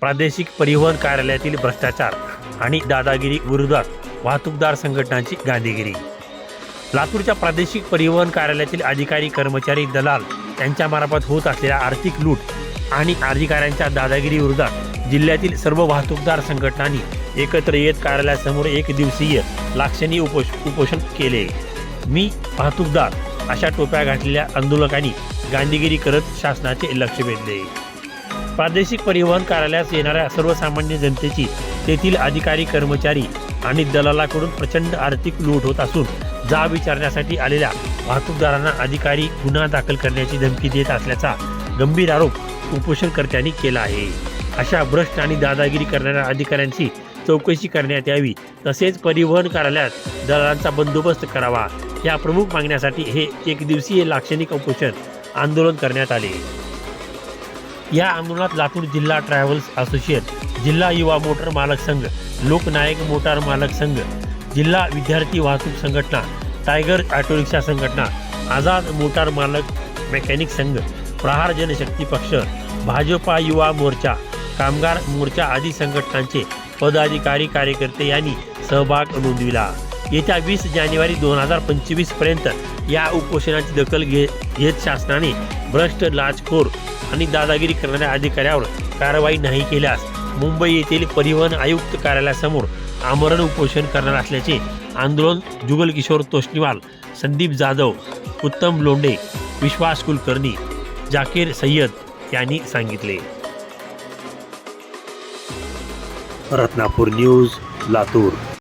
प्रादेशिक परिवहन कार्यालयातील भ्रष्टाचार आणि दादागिरी विरोधात वाहतूकदार संघटनांची गांधीगिरी. लातूरच्या प्रादेशिक परिवहन कार्यालयातील अधिकारी कर्मचारी दलाल यांच्यामार्फत होत असलेल्या आर्थिक लूट आणि अधिकाऱ्यांच्या दादागिरी विरोधात जिल्ह्यातील सर्व वाहतूकदार संघटनांनी एकत्र येत कार्यालयासमोर एक दिवसीय लाक्षणीय उपोष उपोषण केले. मी वाहतूकदार अशा टोप्या घातलेल्या आंदोलकांनी गांधीगिरी करत शासनाचे लक्ष वेधले. प्रादेशिक परिवहन कार्यालयास येणाऱ्या सर्वसामान्य जनतेची तेथील अधिकारी कर्मचारी आणि दलालाकडून प्रचंड आर्थिक लूट होत असून जाब विचारण्यासाठी आलेल्या वाहतूकदारांना अधिकारी गुन्हा दाखल करण्याची धमकी देत असल्याचा गंभीर आरोप उपोषणकर्त्यांनी केला आहे. अशा भ्रष्ट आणि दादागिरी करणाऱ्या अधिकाऱ्यांची चौकशी करण्यात यावी तसेच परिवहन कार्यालयात दलालांचा बंदोबस्त करावा. या प्रमुख मागण्यासाठी हे एक दिवसीय लाक्षणिक उपोषण आंदोलन करण्यात आले. या आंदोलनात लातूर जिल्हा ट्रॅव्हल्स असोसिएट जिल्हा युवा मोटर मालक संघ लोकनायक मोटार मालक संघ जिल्हा विद्यार्थी वाहतूक संघटना टायगर ऑटो रिक्षा संघटना आझाद मोटार मालक मेकॅनिक संघ प्रहार जनशक्ती पक्ष भाजपा युवा मोर्चा कामगार मोर्चा आदी संघटनांचे पदाधिकारी कार्यकर्ते यांनी सहभाग नोंदविला. येत्या वीस जानेवारी दोन हजार पंचवीसपर्यंत या उपोषणाची दखल घे घेत शासनाने भ्रष्ट लाचखोर आणि दादागिरी करणाऱ्या अधिकाऱ्यावर कारवाई नाही केल्यास मुंबई येथील परिवहन आयुक्त कार्यालयासमोर आमरण उपोषण करणार असल्याचे आंदोलन जुगलकिशोर तोष्णीवाल संदीप जाधव उत्तम लोंडे विश्वास कुलकर्णी जाकीर सय्यद यांनी सांगितले. रत्नापूर न्यूज लातूर.